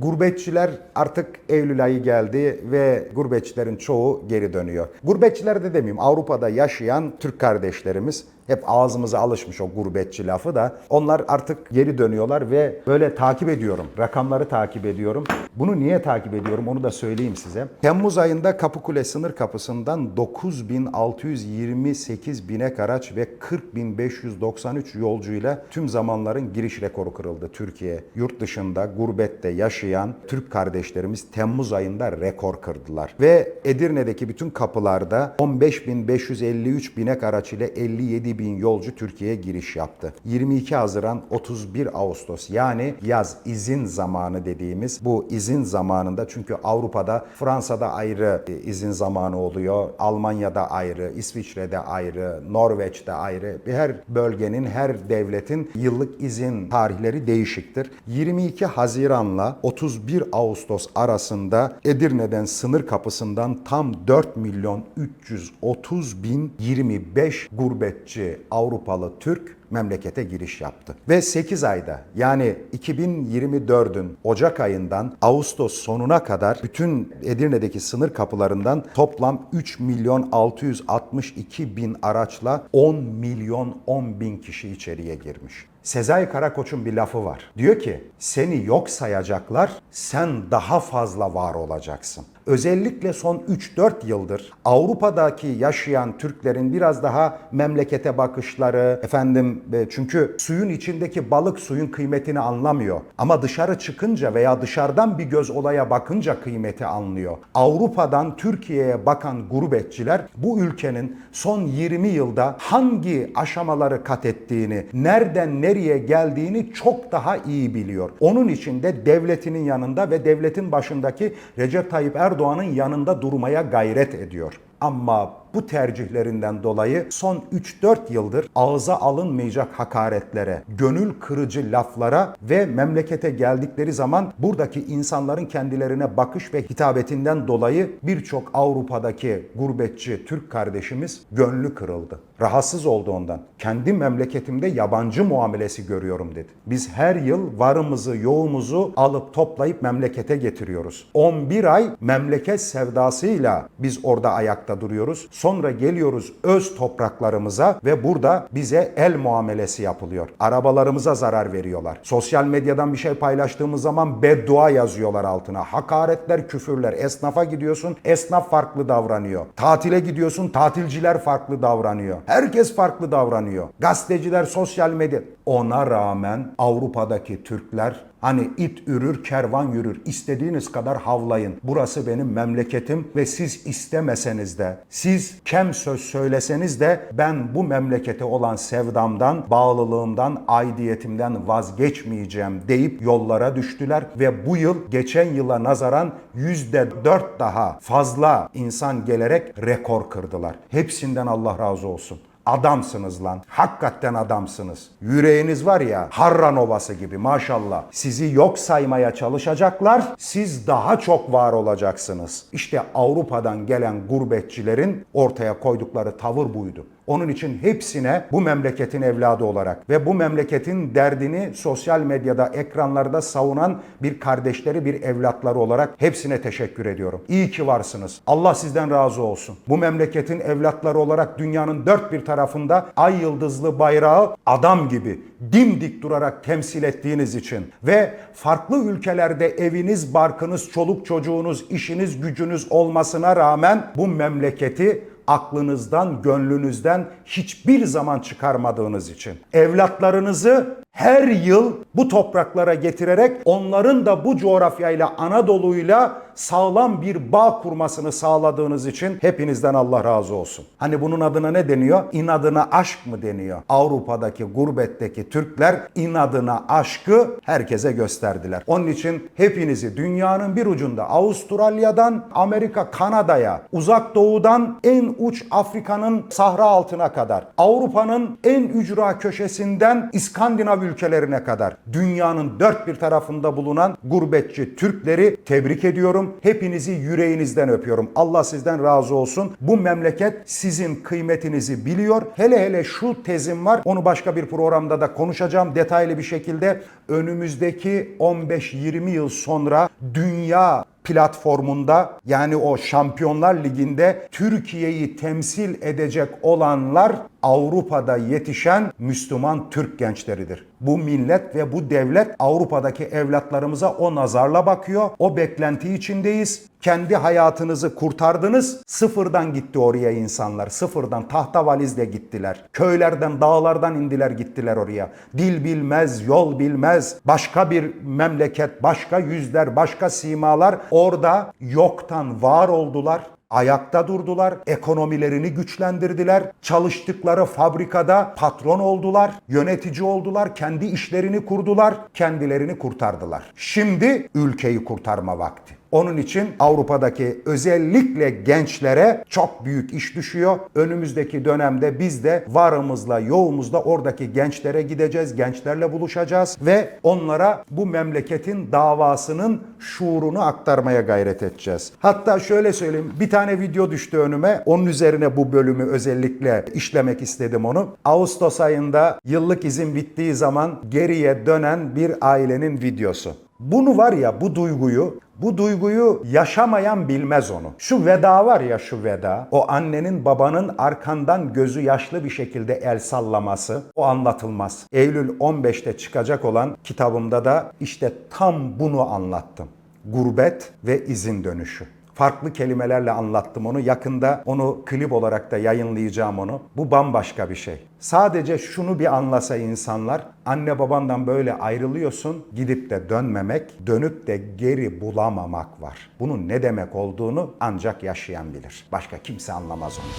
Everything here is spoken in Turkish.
Gurbetçiler artık Eylül ayı geldi ve gurbetçilerin çoğu geri dönüyor. Gurbetçiler de demeyeyim Avrupa'da yaşayan Türk kardeşlerimiz hep ağzımıza alışmış o gurbetçi lafı da onlar artık geri dönüyorlar ve böyle takip ediyorum. Rakamları takip ediyorum. Bunu niye takip ediyorum onu da söyleyeyim size. Temmuz ayında Kapıkule sınır kapısından 9628 binek araç ve 40593 yolcuyla tüm zamanların giriş rekoru kırıldı Türkiye. Yurt dışında gurbette yaşayan Türk kardeşlerimiz Temmuz ayında rekor kırdılar. Ve Edirne'deki bütün kapılarda 15553 binek araç ile 57 bin yolcu Türkiye'ye giriş yaptı. 22 Haziran 31 Ağustos yani yaz izin zamanı dediğimiz bu izin zamanında çünkü Avrupa'da Fransa'da ayrı e, izin zamanı oluyor. Almanya'da ayrı, İsviçre'de ayrı, Norveç'te ayrı. Her bölgenin, her devletin yıllık izin tarihleri değişiktir. 22 Haziran'la 31 Ağustos arasında Edirne'den sınır kapısından tam 4 milyon 330 bin 25 gurbetçi Avrupalı Türk memlekete giriş yaptı. Ve 8 ayda yani 2024'ün Ocak ayından Ağustos sonuna kadar bütün Edirne'deki sınır kapılarından toplam 3 milyon 662 bin araçla 10 milyon 10 bin kişi içeriye girmiş. Sezai Karakoç'un bir lafı var. Diyor ki seni yok sayacaklar, sen daha fazla var olacaksın. Özellikle son 3-4 yıldır Avrupa'daki yaşayan Türklerin biraz daha memlekete bakışları, efendim e, çünkü suyun içindeki balık suyun kıymetini anlamıyor. Ama dışarı çıkınca veya dışarıdan bir göz olaya bakınca kıymeti anlıyor. Avrupa'dan Türkiye'ye bakan gurbetçiler bu ülkenin son 20 yılda hangi aşamaları kat ettiğini, nereden nereye geldiğini çok daha iyi biliyor. Onun için de devletinin yanında ve devletin başındaki Recep Tayyip Erdoğan'ın yanında durmaya gayret ediyor. Ama bu tercihlerinden dolayı son 3-4 yıldır ağza alınmayacak hakaretlere, gönül kırıcı laflara ve memlekete geldikleri zaman buradaki insanların kendilerine bakış ve hitabetinden dolayı birçok Avrupa'daki gurbetçi Türk kardeşimiz gönlü kırıldı. Rahatsız oldu ondan. Kendi memleketimde yabancı muamelesi görüyorum dedi. Biz her yıl varımızı, yoğumuzu alıp toplayıp memlekete getiriyoruz. 11 ay memleket sevdasıyla biz orada ayakta duruyoruz. Sonra geliyoruz öz topraklarımıza ve burada bize el muamelesi yapılıyor. Arabalarımıza zarar veriyorlar. Sosyal medyadan bir şey paylaştığımız zaman beddua yazıyorlar altına. Hakaretler, küfürler. Esnafa gidiyorsun, esnaf farklı davranıyor. Tatile gidiyorsun, tatilciler farklı davranıyor. Herkes farklı davranıyor. Gazeteciler, sosyal medya. Ona rağmen Avrupa'daki Türkler Hani it ürür, kervan yürür. İstediğiniz kadar havlayın. Burası benim memleketim ve siz istemeseniz de, siz kem söz söyleseniz de ben bu memlekete olan sevdamdan, bağlılığımdan, aidiyetimden vazgeçmeyeceğim deyip yollara düştüler ve bu yıl geçen yıla nazaran yüzde dört daha fazla insan gelerek rekor kırdılar. Hepsinden Allah razı olsun. Adamsınız lan. Hakikaten adamsınız. Yüreğiniz var ya Harran Ovası gibi maşallah. Sizi yok saymaya çalışacaklar. Siz daha çok var olacaksınız. İşte Avrupa'dan gelen gurbetçilerin ortaya koydukları tavır buydu. Onun için hepsine bu memleketin evladı olarak ve bu memleketin derdini sosyal medyada, ekranlarda savunan bir kardeşleri, bir evlatları olarak hepsine teşekkür ediyorum. İyi ki varsınız. Allah sizden razı olsun. Bu memleketin evlatları olarak dünyanın dört bir tarafında ay yıldızlı bayrağı adam gibi dimdik durarak temsil ettiğiniz için ve farklı ülkelerde eviniz, barkınız, çoluk çocuğunuz, işiniz, gücünüz olmasına rağmen bu memleketi aklınızdan, gönlünüzden hiçbir zaman çıkarmadığınız için. Evlatlarınızı her yıl bu topraklara getirerek onların da bu coğrafyayla Anadolu'yla sağlam bir bağ kurmasını sağladığınız için hepinizden Allah razı olsun. Hani bunun adına ne deniyor? İnadına aşk mı deniyor? Avrupa'daki gurbetteki Türkler inadına aşkı herkese gösterdiler. Onun için hepinizi dünyanın bir ucunda Avustralya'dan Amerika, Kanada'ya, uzak doğudan en uç Afrika'nın sahra altına kadar, Avrupa'nın en ücra köşesinden İskandinav Arap ülkelerine kadar dünyanın dört bir tarafında bulunan gurbetçi Türkleri tebrik ediyorum. Hepinizi yüreğinizden öpüyorum. Allah sizden razı olsun. Bu memleket sizin kıymetinizi biliyor. Hele hele şu tezim var. Onu başka bir programda da konuşacağım detaylı bir şekilde. Önümüzdeki 15-20 yıl sonra dünya platformunda yani o Şampiyonlar Ligi'nde Türkiye'yi temsil edecek olanlar Avrupa'da yetişen Müslüman Türk gençleridir. Bu millet ve bu devlet Avrupa'daki evlatlarımıza o nazarla bakıyor. O beklenti içindeyiz. Kendi hayatınızı kurtardınız. Sıfırdan gitti oraya insanlar. Sıfırdan tahta valizle gittiler. Köylerden, dağlardan indiler gittiler oraya. Dil bilmez, yol bilmez. Başka bir memleket, başka yüzler, başka simalar orada yoktan var oldular. Ayakta durdular, ekonomilerini güçlendirdiler, çalıştıkları fabrikada patron oldular, yönetici oldular, kendi işlerini kurdular, kendilerini kurtardılar. Şimdi ülkeyi kurtarma vakti. Onun için Avrupa'daki özellikle gençlere çok büyük iş düşüyor. Önümüzdeki dönemde biz de varımızla yoğumuzla oradaki gençlere gideceğiz, gençlerle buluşacağız ve onlara bu memleketin davasının şuurunu aktarmaya gayret edeceğiz. Hatta şöyle söyleyeyim bir tane video düştü önüme. Onun üzerine bu bölümü özellikle işlemek istedim onu. Ağustos ayında yıllık izin bittiği zaman geriye dönen bir ailenin videosu. Bunu var ya bu duyguyu bu duyguyu yaşamayan bilmez onu. Şu veda var ya şu veda. O annenin babanın arkandan gözü yaşlı bir şekilde el sallaması o anlatılmaz. Eylül 15'te çıkacak olan kitabımda da işte tam bunu anlattım. Gurbet ve izin dönüşü. Farklı kelimelerle anlattım onu. Yakında onu klip olarak da yayınlayacağım onu. Bu bambaşka bir şey. Sadece şunu bir anlasa insanlar, anne babandan böyle ayrılıyorsun, gidip de dönmemek, dönüp de geri bulamamak var. Bunun ne demek olduğunu ancak yaşayan bilir. Başka kimse anlamaz onu.